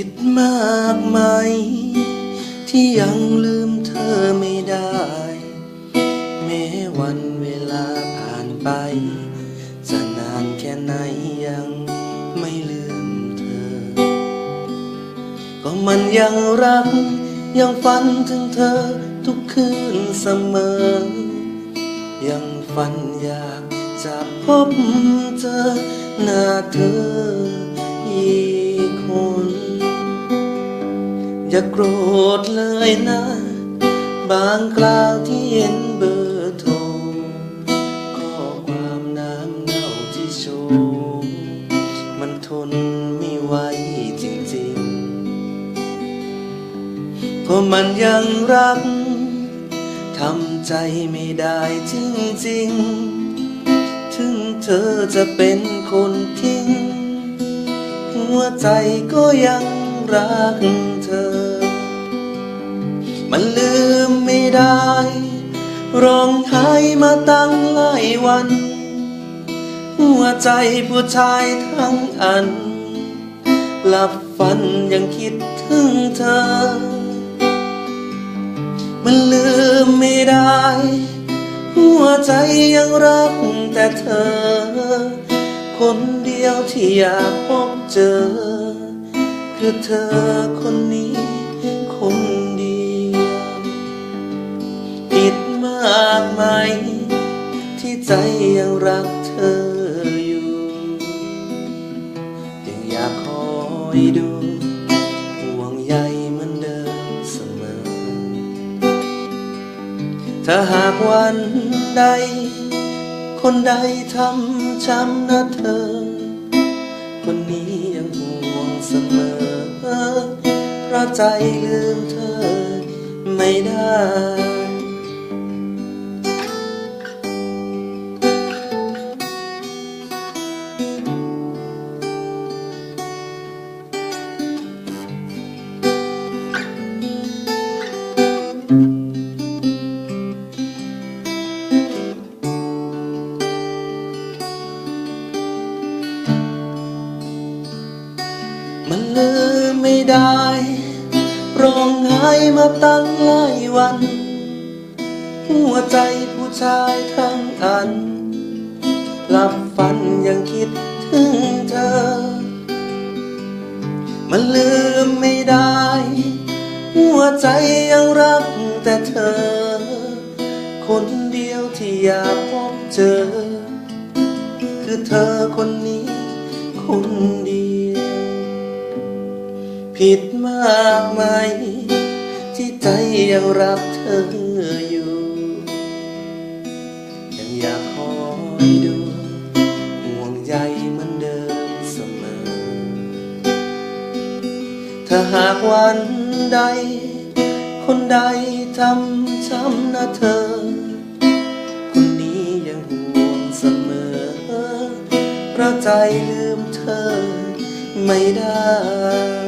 ิดมากมายที่ยังลืมเธอไม่ได้ แม้วันเวลาผ่านไป จะนานแค่ไหนยังไม่ลืมเธอ ก็มันยังรัก ยังฝันถึงเธอทุกคืนเสมอ ยังฝันอยากจะพบเจอหน้าเธออีก อย่าโกรธเลยนะ บางคราวที่เห็นเบอร์โทรข้อความน้ำเงาที่โชว์มันทนไม่ไหวจริงๆเพราะมันยังรักทำใจไม่ได้จริงๆ ถึงเธอจะเป็นคนทิ้ง หัวใจก็ยังรัก มันลืมไม่ได้ ร้องไห้มาตั้งหลายวัน หัวใจผู้ชายทั้งอัน หลับฝันยังคิดถึงเธอ มันลืมไม่ได้ หัวใจยังรักแต่เธอ คนเดียวที่อยากพบเจอ คือเธอคนนี้ ไหม ที่ใจยังรักเธออยู่ ยังอยากคอยดูห่วงใยเหมือนเดิมเสมอ ถ้าหากวันใด คนใดทำช้ำนะเธอ คนนี้ยังห่วงเสมอ เพราะใจลืมเธอไม่ได้ มันลืมไม่ได้ร้องไห้มาตั้งหลายวัน หัวใจผู้ชายทั้งอัน หลับฝันยังคิดถึงเธอ มันลืมไม่ได้ หัวใจยังรักแต่เธอ คนเดียวที่อยากพบเจอ คือเธอคนนี้คนเดียว ผิดมากไหม ที่ใจยังรักเธออยู่ ยังอยากคอยดู ห่วงใยเหมือนเดิมเสมอ ถ้าหากวันใด คนใดทำช้ำนะเธอ คนนี้ยังห่วงเสมอ เพราะใจลืมเธอไม่ได้